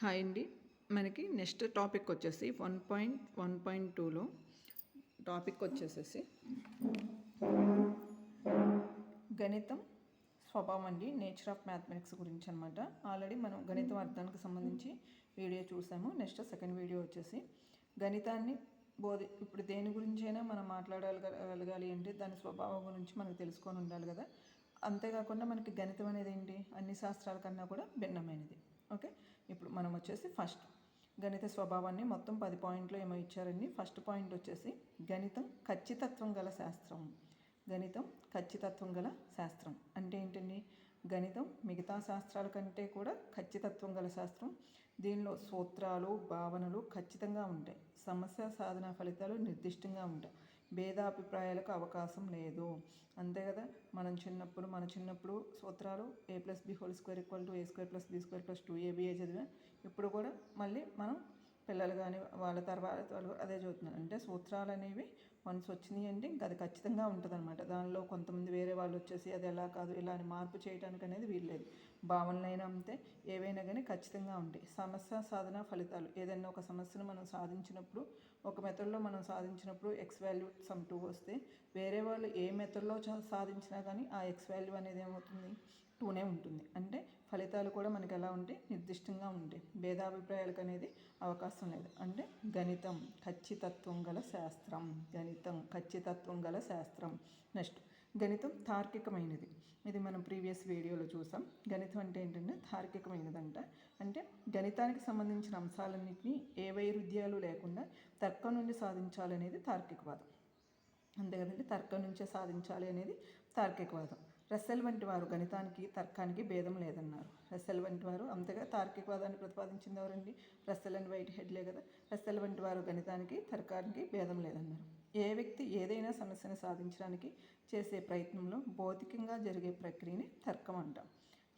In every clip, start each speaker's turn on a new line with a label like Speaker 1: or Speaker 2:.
Speaker 1: Hi అండి. మనకి next topic వచ్చేసి వన్ పాయింట్ వన్ పాయింట్ టూలో టాపిక్ వచ్చేసేసి గణితం స్వభావం అండి నేచర్ ఆఫ్ మ్యాథమెటిక్స్ గురించి అనమాట ఆల్రెడీ మనం గణితం అర్థానికి సంబంధించి వీడియో చూసాము. నెక్స్ట్ సెకండ్ వీడియో వచ్చేసి గణితాన్ని బోధి ఇప్పుడు దేని గురించైనా మనం మాట్లాడగలగాలి అంటే దాని స్వభావం గురించి మనకు తెలుసుకొని ఉండాలి కదా. అంతేకాకుండా మనకి గణితం అనేది ఏంటి? అన్ని శాస్త్రాల కన్నా కూడా భిన్నమైనది. ఓకే? ఇప్పుడు మనం వచ్చేసి ఫస్ట్ గణిత స్వభావాన్ని మొత్తం పది పాయింట్లు ఏమో ఇచ్చారండి. ఫస్ట్ పాయింట్ వచ్చేసి గణితం ఖచ్చితత్వం గల శాస్త్రం. గణితం ఖచ్చితత్వం గల శాస్త్రం. అంటే ఏంటండి? గణితం మిగతా శాస్త్రాల కంటే కూడా ఖచ్చితత్వం గల శాస్త్రం. దీనిలో సూత్రాలు భావనలు ఖచ్చితంగా ఉంటాయి. సమస్య సాధన ఫలితాలు నిర్దిష్టంగా ఉంటాయి. భేదాభిప్రాయాలకు అవకాశం లేదు. అంతే కదా? మనం చిన్నప్పుడు మన చిన్నప్పుడు సూత్రాలు a plus b whole square equal to a square plus b square plus two a b a చదివా ఇప్పుడు కూడా మళ్ళీ మనం పిల్లలు కానీ వాళ్ళ తర్వాత వాళ్ళు అదే చదువుతున్నారు. అంటే సూత్రాలు అనేవి మనసు వచ్చినాయి అంటే ఇంకా అది ఖచ్చితంగా ఉంటుంది అనమాట దానిలో కొంతమంది వేరే వాళ్ళు వచ్చేసి అది ఎలా కాదు ఇలా అని మార్పు చేయడానికి అనేది వీల్లేదు భావనలైనా అంతే ఏవైనా కానీ ఖచ్చితంగా ఉంటాయి. సమస్య సాధన ఫలితాలు ఏదైనా ఒక సమస్యను మనం సాధించినప్పుడు ఒక మెథడ్లో మనం సాధించినప్పుడు ఎక్స్ వాల్యూ సమ్ టూ వస్తే వేరే వాళ్ళు ఏ మెథడ్లో సాధించినా కానీ ఆ ఎక్స్ వాల్యూ అనేది ఏమవుతుంది? టూనే ఉంటుంది. అంటే ఫలితాలు కూడా మనకి ఎలా ఉంటాయి నిర్దిష్టంగా ఉంటాయి భేదాభిప్రాయాలకు అనేది అవకాశం లేదు. అంటే గణితం ఖచ్చితత్వం గల శాస్త్రం. గణితం ఖచ్చితత్వం గల శాస్త్రం. నెక్స్ట్ గణితం తార్కికమైనది. ఇది మనం ప్రీవియస్ వీడియోలో చూసాం. గణితం అంటే ఏంటంటే తార్కికమైనదంట. అంటే గణితానికి సంబంధించిన అంశాలన్నింటినీ ఏ వైరుధ్యాలు లేకుండా తర్కం నుండి సాధించాలనేది తార్కికవాదం. అంతే కదండి. తర్కం నుంచే సాధించాలి అనేది తార్కికవాదం. రస్సెల్ వంటి వారు గణితానికి తర్కానికి భేదం లేదన్నారు. రస్సెల్ వంటి వారు అంతగా తార్కికవాదాన్ని ప్రతిపాదించింది ఎవరండి? రస్సెల్ అండ్ వైట్ హెడ్లే కదా. రస్సెల్ వంటి వారు గణితానికి తర్కానికి భేదం లేదన్నారు. ఏ వ్యక్తి ఏదైనా సమస్యను సాధించడానికి చేసే ప్రయత్నంలో భౌతికంగా జరిగే ప్రక్రియని తర్కం అంటాం.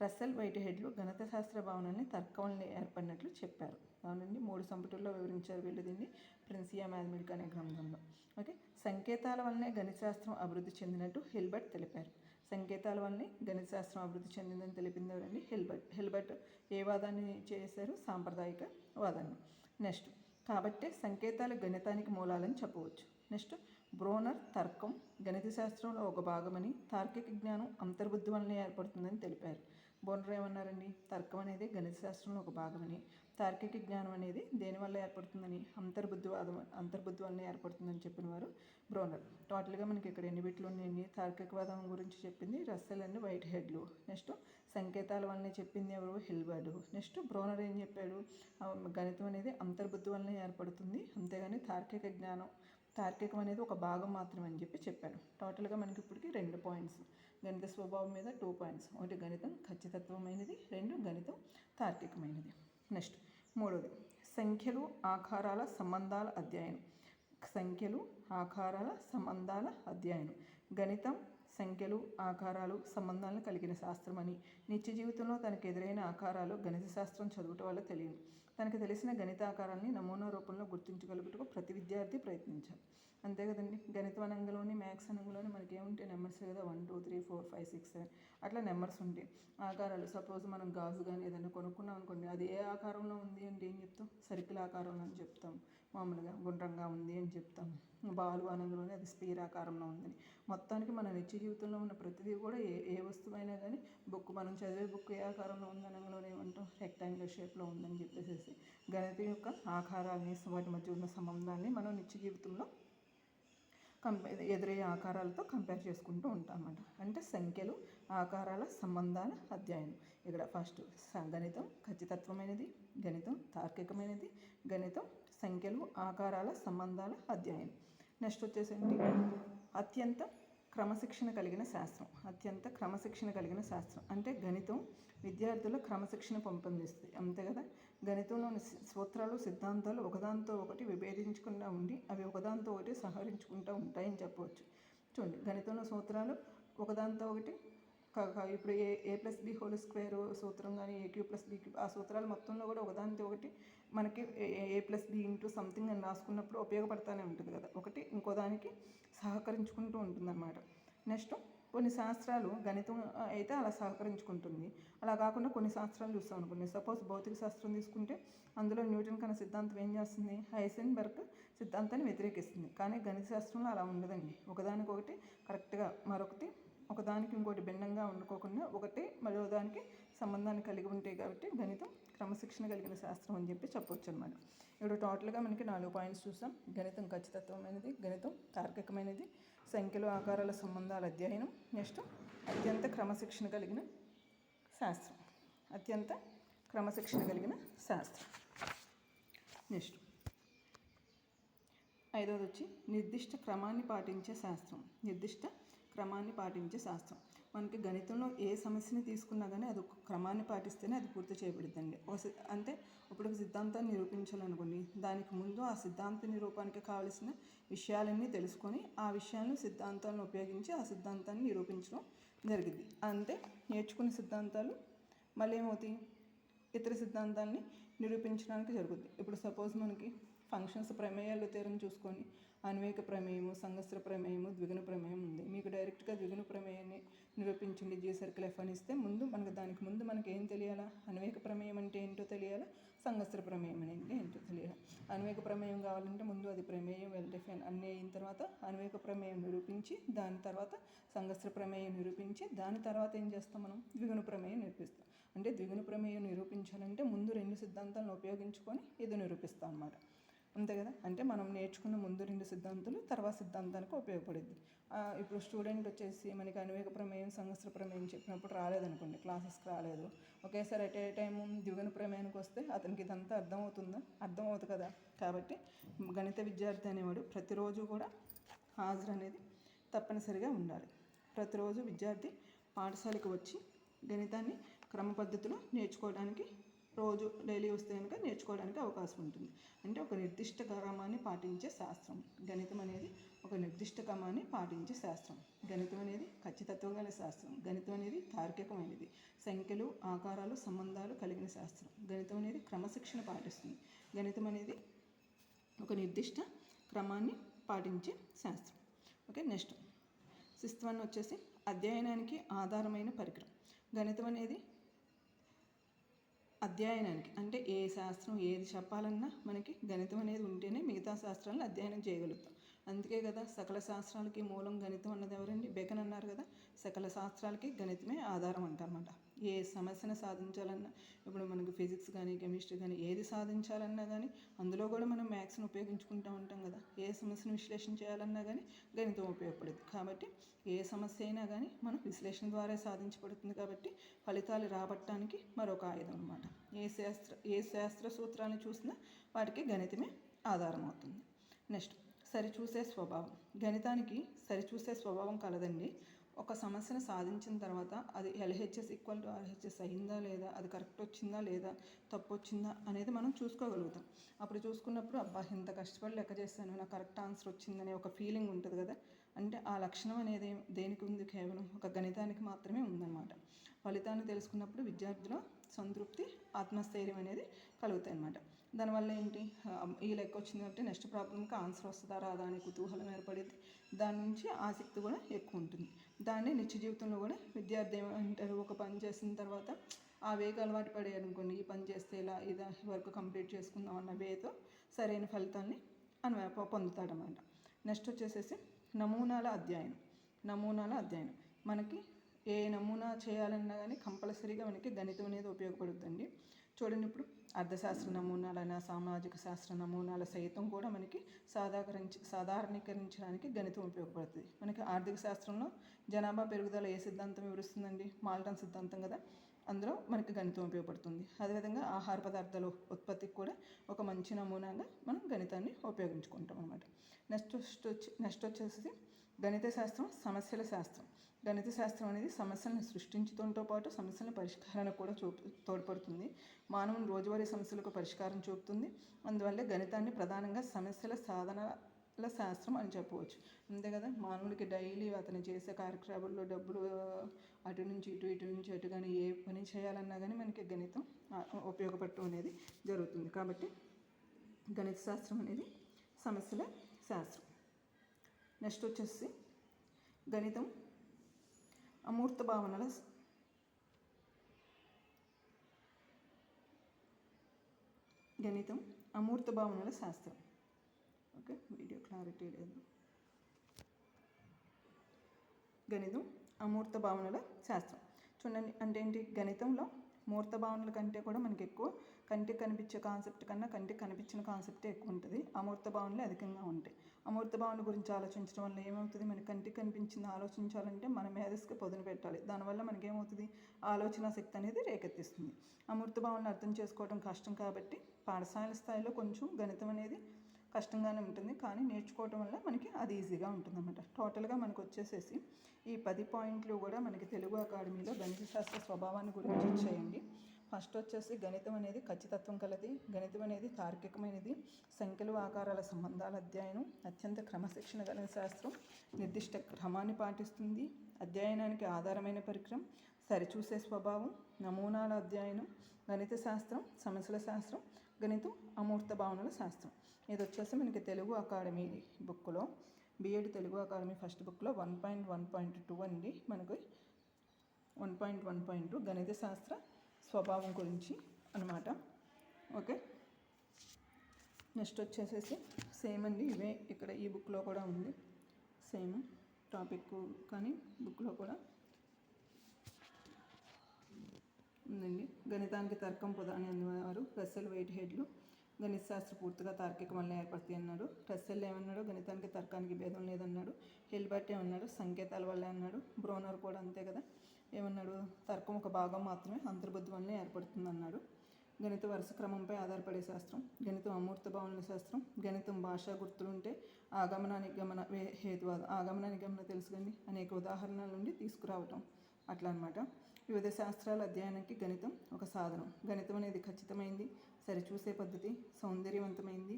Speaker 1: రస్సెల్ వైట్ హెడ్లు గణిత శాస్త్ర భావనల్ని తర్కం ఏర్పడినట్లు చెప్పారు. అవునండి మూడు సంపుటుల్లో వివరించారు వీళ్ళు దీన్ని ప్రిన్సియా మ్యాథమెటిక్ అనే గ్రంథంలో. ఓకే సంకేతాల వల్లనే గణిత శాస్త్రం అభివృద్ధి చెందినట్టు హిల్బర్ట్ తెలిపారు. సంకేతాల వల్లనే గణిత శాస్త్రం అభివృద్ధి చెందిందని తెలిపింది ఎవరండి? హిల్బర్ట్. హిల్బర్ట్ ఏ వాదాన్ని చేశారు? సాంప్రదాయిక వాదాన్ని. నెక్స్ట్ కాబట్టి సంకేతాలు గణితానికి మూలాలని చెప్పవచ్చు. నెక్స్ట్ బ్రోనర్ తర్కం గణిత శాస్త్రంలో ఒక భాగమని తార్కిక జ్ఞానం అంతర్బుద్ధి వలన ఏర్పడుతుందని తెలిపారు. బోనర్ ఏమన్నారండి? తర్కం అనేది గణిత శాస్త్రంలో ఒక భాగమని. తార్కిక జ్ఞానం అనేది దేనివల్ల ఏర్పడుతుందని? అంతర్బుద్ధివాదం అంతర్బుద్ధి వల్ల ఏర్పడుతుందని చెప్పిన వారు బ్రోనర్ టోటల్గా మనకి ఇక్కడ ఎన్ని బిట్లు ఉన్నాయండి? తార్కికవాదం గురించి చెప్పింది రస్సెల్ అండ్ వైట్ హెడ్లు నెక్స్ట్ సంకేతాల వల్లనే చెప్పింది ఎవరు? హిల్బర్డ్ నెక్స్ట్ బ్రోనర్ ఏం చెప్పాడు? గణితం అనేది అంతర్బుద్ధి వల్లనే ఏర్పడుతుంది. అంతేగాని తార్కిక జ్ఞానం తార్కికం అనేది ఒక భాగం మాత్రమే అని చెప్పి చెప్పాను. టోటల్గా మనకి ఇప్పటికి రెండు పాయింట్స్ గణిత స్వభావం మీద టూ పాయింట్స్ ఒకటి గణితం ఖచ్చితత్వమైనది రెండు గణితం తార్కికమైనది. నెక్స్ట్ మూడవది సంఖ్యలు ఆకారాల సంబంధాల అధ్యయనం. సంఖ్యలు ఆకారాల సంబంధాల అధ్యయనం. గణితం సంఖ్యలు ఆకారాలు సంబంధాలను కలిగిన శాస్త్రం అని. నిత్య జీవితంలో తనకు ఎదురైన ఆకారాలు గణిత శాస్త్రం చదువుట వల్ల తెలియదు. తనకు తెలిసిన గణిత ఆకారాన్ని నమూనా రూపంలో గుర్తించగలుగుటకు ప్రతి విద్యార్థి ప్రయత్నించాలి. అంతే కదండి? గణిత అనంగంలోని మ్యాథ్స్ అనంగంలోని మనకి ఏముంటే నెంబర్స్ కదా? One two three four five six seven అట్లా నెంబర్స్ ఉంటాయి ఆకారాలు. సపోజ్ మనం గాజు కానీ ఏదైనా కొనుక్కున్నాం అనుకోండి అది ఏ ఆకారంలో ఉంది అంటే ఏం చెప్తాం? సర్కిల్ ఆకారంలో అని చెప్తాం. మామూలుగా గుండ్రంగా ఉంది అని చెప్తాం. బాలు అనంగంలోనే అది స్పీర్ ఆకారంలో ఉందని. మొత్తానికి మన నిత్య జీవితంలో ఉన్న ప్రతిదీ కూడా ఏ ఏ వస్తువైనా కానీ బుక్ మనం చదివే బుక్ ఏ ఆకారంలో ఉంది అనంగంలోనే ఏమంటాం? రెక్టాంగులర్ షేప్లో ఉందని చెప్పేసి గణితం యొక్క ఆకారాన్ని వాటి మధ్య ఉన్న సంబంధాన్ని మనం నిత్య జీవితంలో కంపే ఎదురయ్యే ఆకారాలతో కంపేర్ చేసుకుంటూ ఉంటాం అన్నమాట అంటే సంఖ్యలు ఆకారాల సంబంధాల అధ్యయనం. ఇక్కడ ఫస్ట్ గణితం ఖచ్చితత్వమైనది గణితం తార్కికమైనది గణితం సంఖ్యలు ఆకారాల సంబంధాల అధ్యయనం. నెక్స్ట్ వచ్చేసేంటి అత్యంత క్రమశిక్షణ కలిగిన శాస్త్రం. అత్యంత క్రమశిక్షణ కలిగిన శాస్త్రం. అంటే గణితం విద్యార్థుల క్రమశిక్షణ పెంపొందిస్తుంది. అంతే కదా? గణితంలోని సూత్రాలు సిద్ధాంతాలు ఒకదాంతో ఒకటి విభేదించకుండా ఉండి అవి ఒకదాంతో ఒకటి సహకరించుకుంటూ ఉంటాయని చెప్పవచ్చు. చూడండి. గణితంలో సూత్రాలు ఒకదాంతో ఒకటి ఇప్పుడు a a plus b whole square సూత్రం కానీ ఏ క్యూ ప్లస్ బి ఆ సూత్రాలు మొత్తంలో కూడా ఒకదానితో ఒకటి మనకి A plus B into something అని రాసుకున్నప్పుడు ఉపయోగపడతానే ఉంటుంది కదా. ఒకటి ఇంకో దానికి సహకరించుకుంటూ ఉంటుందన్నమాట. నెక్స్ట్ కొన్ని శాస్త్రాలు గణితం అయితే అలా సహకరించుకుంటుంది. అలా కాకుండా కొన్ని శాస్త్రాలు చూస్తాం అనుకోండి. సపోజ్ భౌతిక శాస్త్రం తీసుకుంటే అందులో న్యూటన్ కన్నా సిద్ధాంతం ఏం చేస్తుంది? హైసెన్బర్గ్ సిద్ధాంతాన్ని వ్యతిరేకిస్తుంది. కానీ గణిత శాస్త్రంలో అలా ఉండదండి. ఒకదానికొకటి కరెక్ట్గా మరొకటి ఒకదానికి ఇంకోటి భిన్నంగా వండుకోకుండా ఒకటి మరో దానికి సంబంధాన్ని కలిగి ఉంటాయి కాబట్టి గణితం క్రమశిక్షణ కలిగిన శాస్త్రం అని చెప్పి చెప్పొచ్చు అనమాట ఇప్పుడు టోటల్గా మనకి నాలుగు పాయింట్స్ చూసాం. గణితం ఖచ్చితత్వమైనది గణితం తార్కికమైనది సంఖ్యలు ఆకారాల సంబంధాల అధ్యయనం నెక్స్ట్ అత్యంత క్రమశిక్షణ కలిగిన శాస్త్రం. అత్యంత క్రమశిక్షణ కలిగిన శాస్త్రం. నెక్స్ట్ ఐదవది వచ్చి నిర్దిష్ట క్రమాన్ని పాటించే శాస్త్రం. నిర్దిష్ట క్రమాన్ని పాటించే శాస్త్రం. మనకి గణితంలో ఏ సమస్యని తీసుకున్నా కానీ అది ఒక క్రమాన్ని పాటిస్తేనే అది పూర్తి చేయబడుతుంది ఒక అంటే ఇప్పుడు ఒక సిద్ధాంతాన్ని నిరూపించాలనుకోండి దానికి ముందు ఆ సిద్ధాంత నిరూపణకి కావలసిన విషయాలన్నీ తెలుసుకొని ఆ విషయాలను సిద్ధాంతాలను ఉపయోగించి ఆ సిద్ధాంతాన్ని నిరూపించడం జరిగింది అంతే నేర్చుకునే సిద్ధాంతాలు మళ్ళీ ఏమవుతాయి? ఇతర సిద్ధాంతాన్ని నిరూపించడానికి జరుగుతుంది ఇప్పుడు సపోజ్ మనకి ఫంక్షన్స్ ప్రమేయాలు తీరం చూసుకొని అన్వేక ప్రమేయము సంగస్త్ర ప్రమేయము ద్విగుణ ప్రమేయం ఉంది. మీకు డైరెక్ట్గా ద్విగుణ ప్రమేయాన్ని నిరూపించండి జీ సర్కిల్ ఎఫ్ అని ఇస్తే ముందు మనకు దానికి ముందు మనకి ఏం తెలియాలా? అన్వేక ప్రమేయం అంటే ఏంటో తెలియాలా? సంగస్త్ర ప్రమేయం అంటే ఏంటో తెలియాలి? అన్వేక ప్రమేయం కావాలంటే ముందు అది ప్రమేయం వెల్ డిఫైన్ అన్నీ అయిన తర్వాత అన్వేక ప్రమేయం నిరూపించి దాని తర్వాత సంగస్త్ర ప్రమేయం నిరూపించి దాని తర్వాత ఏం చేస్తాం మనం? ద్విగుణ ప్రమేయం నిరూపిస్తాం. అంటే ద్విగుణ ప్రమేయం నిరూపించాలంటే ముందు రెండు సిద్ధాంతాలను ఉపయోగించుకొని ఇది నిరూపిస్తాం అన్నమాట. అంతే కదా? అంటే మనం నేర్చుకున్న ముందు రెండు సిద్ధాంతాలు తర్వాత సిద్ధాంతానికి ఉపయోగపడుద్ది. ఇప్పుడు స్టూడెంట్ వచ్చేసి మనకి అన్వేక ప్రమేయం సంవత్సర ప్రమేయం చెప్పినప్పుడు రాలేదనుకోండి క్లాసెస్కి రాలేదు. ఒకేసారి ఎట్ ఏ టైం దిగున ప్రమేయానికి వస్తే అతనికి ఇదంతా అర్థమవుతుందా? అర్థమవుతుంది కదా? కాబట్టి గణిత విద్యార్థి అనేవాడు ప్రతిరోజు కూడా హాజరు అనేది తప్పనిసరిగా ఉండాలి. ప్రతిరోజు విద్యార్థి పాఠశాలకు వచ్చి గణితాన్ని క్రమ పద్ధతిలో నేర్చుకోవడానికి రోజు డైలీ వస్తే కనుక నేర్చుకోవడానికి అవకాశం ఉంటుంది. అంటే ఒక నిర్దిష్ట క్రమాన్ని పాటించే శాస్త్రం. గణితం అనేది ఒక నిర్దిష్ట క్రమాన్ని పాటించే శాస్త్రం. గణితం అనేది ఖచ్చితత్వం గల శాస్త్రం. గణితం అనేది తార్కికమైనది. సంఖ్యలు ఆకారాలు సంబంధాలు కలిగిన శాస్త్రం. గణితం అనేది క్రమశిక్షణ పాటిస్తుంది. గణితం అనేది ఒక నిర్దిష్ట క్రమాన్ని పాటించే శాస్త్రం. Okay next. సిక్స్త్ వన్ వచ్చేసి అధ్యయనానికి ఆధారమైన పరికరం. గణితం అనేది అధ్యయనానికి. అంటే ఏ శాస్త్రం ఏది చెప్పాలన్నా మనకి గణితం అనేది ఉంటేనే మిగతా శాస్త్రాలను అధ్యయనం చేయగలుగుతాం. అందుకే కదా సకల శాస్త్రాలకి మూలం గణితం అన్నది ఎవరండి? బెకన్ అన్నారు కదా సకల శాస్త్రాలకి గణితమే ఆధారం అంటారన్నమాట. ఏ సమస్యను సాధించాలన్నా ఇప్పుడు మనకు ఫిజిక్స్ కానీ కెమిస్ట్రీ కానీ ఏది సాధించాలన్నా కానీ అందులో కూడా మనం మ్యాథ్స్ని ఉపయోగించుకుంటూ ఉంటాం కదా. ఏ సమస్యను విశ్లేషణ చేయాలన్నా కానీ గణితం ఉపయోగపడుతుంది కాబట్టి ఏ సమస్య అయినా కానీ మనం విశ్లేషణ ద్వారా సాధించబడుతుంది కాబట్టి ఫలితాలు రాబట్టడానికి మరొక ఆయుధం అనమాట ఏ శాస్త్ర ఏ శాస్త్ర సూత్రాన్ని చూసినా వాటికి గణితమే ఆధారం అవుతుంది. నెక్స్ట్ సరిచూసే స్వభావం. గణితానికి సరిచూసే స్వభావం కలదండి. ఒక సమస్యను సాధించిన తర్వాత అది ఎల్హెచ్ఎస్ ఈక్వల్ టు ఆర్హెచ్ఎస్ అయిందా లేదా అది కరెక్ట్ వచ్చిందా లేదా తప్పు వచ్చిందా అనేది మనం చూసుకోగలుగుతాం. అప్పుడు చూసుకున్నప్పుడు అబ్బా ఇంత కష్టపడి లెక్క చేశాను నాకు కరెక్ట్ ఆన్సర్ వచ్చిందనే ఒక ఫీలింగ్ ఉంటుంది కదా! అంటే ఆ లక్షణం అనేది దేనికి ఉంది? కేవలం ఒక గణితానికి మాత్రమే ఉందన్నమాట. ఫలితాన్ని తెలుసుకున్నప్పుడు విద్యార్థుల సంతృప్తి ఆత్మస్థైర్యం అనేది కలుగుతాయి అన్నమాట. దానివల్ల ఏంటి? ఈ లెక్క వచ్చింది కాబట్టి నెక్స్ట్ ప్రాబ్లంకి ఆన్సర్ వస్తుందా రాదా అనే కుతూహలం ఏర్పడింది. దాని నుంచి ఆసక్తి కూడా ఎక్కువ ఉంటుంది. దాన్ని నిత్య జీవితంలో కూడా విద్యార్థి ఏమంటారు ఒక పని చేసిన తర్వాత ఆ వేగ అలవాటు పడే అనుకోండి ఈ పని చేస్తే ఇలా ఇది వర్క్ కంప్లీట్ చేసుకుందాం అన్న వేతో సరైన ఫలితాన్ని అన్వయ పొందుతాడనమాట నెక్స్ట్ వచ్చేసేసి నమూనాల అధ్యయనం. నమూనాల అధ్యయనం. మనకి ఏ నమూనా చేయాలన్నా కానీ కంపల్సరీగా మనకి గణితం అనేది ఉపయోగపడుతుంది చూడండి ఇప్పుడు అర్థశాస్త్ర నమూనాలైన సామాజిక శాస్త్ర నమూనాల సైతం కూడా మనకి సాధాకరించి సాధారణీకరించడానికి గణితం ఉపయోగపడుతుంది. మనకి ఆర్థిక శాస్త్రంలో జనాభా పెరుగుదల ఏ సిద్ధాంతం వివరిస్తుందండి? మాల్టన్ సిద్ధాంతం కదా? అందులో మనకి గణితం ఉపయోగపడుతుంది. అదేవిధంగా ఆహార పదార్థాల ఉత్పత్తికి కూడా ఒక మంచి నమూనాగా మనం గణితాన్ని ఉపయోగించుకుంటాం అనమాట నెక్స్ట్ వచ్చి నెక్స్ట్ వచ్చేసి గణిత శాస్త్రం సమస్యల శాస్త్రం. గణిత శాస్త్రం అనేది సమస్యలను సృష్టించడంతో పాటు సమస్యల పరిష్కారానికి కూడా చూపు తోడ్పడుతుంది. మానవుని రోజువారీ సమస్యలకు పరిష్కారం చూపుతుంది. అందువల్ల గణితాన్ని ప్రధానంగా సమస్యల సాధనల శాస్త్రం అని చెప్పవచ్చు. అంతే కదా? మానవుడికి డైలీ అతను చేసే కార్యక్రమాల్లో డబ్బులు అటు నుంచి ఇటు ఇటు నుంచి అటు కానీ ఏ పని చేయాలన్నా కానీ మనకి గణితం ఉపయోగపడటం అనేది జరుగుతుంది. కాబట్టి గణిత శాస్త్రం అనేది సమస్యల శాస్త్రం. నెక్స్ట్ వచ్చేసి గణితం అమూర్త భావనల గణితం అమూర్త భావనల శాస్త్రం. ఓకే వీడియో క్లారిటీ లేదు. గణితం అమూర్త భావనల శాస్త్రం. చూడండి అంటే ఏంటి? గణితంలో మూర్త భావనల కంటే కూడా మనకి ఎక్కువ కంటికి కనిపించే కాన్సెప్ట్ కన్నా కంటికి కనిపించిన కాన్సెప్టే ఎక్కువ ఉంటుంది అమూర్త భావనలు అధికంగా ఉంటాయి. అమూర్త భావన గురించి ఆలోచించడం వల్ల ఏమవుతుంది? మనకి కంటికి కనిపించింది ఆలోచించాలంటే మన మేధస్సుకి పొదును పెట్టాలి. దానివల్ల మనకి ఏమవుతుంది ఆలోచన శక్తి అనేది రేకెత్తిస్తుంది. అమూర్త భావనలు అర్థం చేసుకోవడం కష్టం కాబట్టి పాఠశాల స్థాయిలో కొంచెం గణితం అనేది కష్టంగానే ఉంటుంది. కానీ నేర్చుకోవటం వల్ల మనకి అది ఈజీగా ఉంటుందన్నమాట. టోటల్గా మనకు వచ్చేసేసి ఈ పది పాయింట్లు కూడా మనకి తెలుగు అకాడమీలో గణిత శాస్త్ర స్వభావాన్ని గురించి ఇచ్చేయండి. ఫస్ట్ వచ్చేసి గణితం అనేది ఖచ్చితత్వం కలది. గణితం అనేది తార్కికమైనది. సంఖ్యలు ఆకారాల సంబంధాల అధ్యయనం అత్యంత క్రమశిక్షణ గల శాస్త్రం నిర్దిష్ట క్రమాన్ని పాటిస్తుంది. అధ్యయనానికి ఆధారమైన పరికరం సరిచూసే స్వభావం నమూనాల అధ్యయనం గణిత శాస్త్రం సమస్యల శాస్త్రం గణితం అమూర్త భావనల శాస్త్రం. ఇది వచ్చేసి మనకి తెలుగు అకాడమీ బుక్లో B Ed Telugu academy first బుక్లో one point one point two అండి మనకి. One point one point two గణిత శాస్త్ర స్వభావం గురించి అనమాట ఓకే? నెక్స్ట్ వచ్చేసేసి సేమ్ అండి ఇవే ఇక్కడ ఈ బుక్లో కూడా ఉంది. సేమ్ టాపిక్ కానీ బుక్లో కూడా ఉందండి. గణితానికి తర్కం ప్రధాని అనేవారు రస్సెల్ వెయిట్ హెడ్లు. గణిత శాస్త్ర పూర్తిగా తార్కిక వల్ల ఏర్పడుతాయి అన్నాడు. రస్సెల్ ఏమన్నాడు? గణితానికి తర్కానికి భేదం లేదన్నాడు. హెల్బర్ట్ ఏమన్నాడు? సంకేతాల వల్లే అన్నాడు. బ్రోనర్ కూడా అంతే కదా. ఏమన్నాడు? తర్కం ఒక భాగం మాత్రమే అంతర్బుద్ధి వల్లే ఏర్పడుతుంది అన్నాడు గణిత వరుస క్రమంపై ఆధారపడే శాస్త్రం. గణితం అమూర్త భావనల శాస్త్రం. గణితం భాషా గుర్తులుంటే ఆగమన నిగమన వే- హేతువాదం ఆగమన నిగమన తెలుసుకోండి అనేక ఉదాహరణల నుండి తీసుకురావటం. అట్లా అనమాట వివిధ శాస్త్రాల అధ్యయనానికి గణితం ఒక సాధనం. గణితం అనేది ఖచ్చితమైంది సరిచూసే పద్ధతి సౌందర్యవంతమైంది.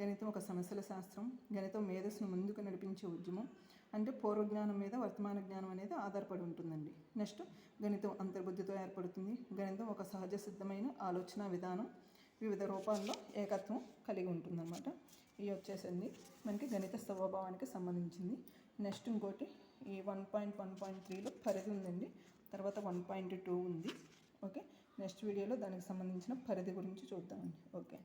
Speaker 1: గణితం ఒక సమస్యల శాస్త్రం గణితం మేధస్సును ముందుకు నడిపించే ఉద్యమం అంటే పూర్వ జ్ఞానం మీద వర్తమాన జ్ఞానం అనేది ఆధారపడి ఉంటుందండి. నెక్స్ట్ గణితం అంతర్బుద్ధితో ఏర్పడుతుంది. గణితం ఒక సహజ సిద్ధమైన ఆలోచన విధానం. వివిధ రూపాల్లో ఏకత్వం కలిగి ఉంటుందన్నమాట. ఇవి వచ్చేసింది మనకి గణిత స్వభావానికి సంబంధించింది. నెక్స్ట్ ఇంకోటి ఈ వన్ పాయింట్ వన్ పాయింట్ త్రీలో పరిధి ఉందండి. తర్వాత వన్ పాయింట్ టూ ఉంది. ఓకే నెక్స్ట్ వీడియోలో దానికి సంబంధించిన పరిధి గురించి చూద్దామండి. ఓకే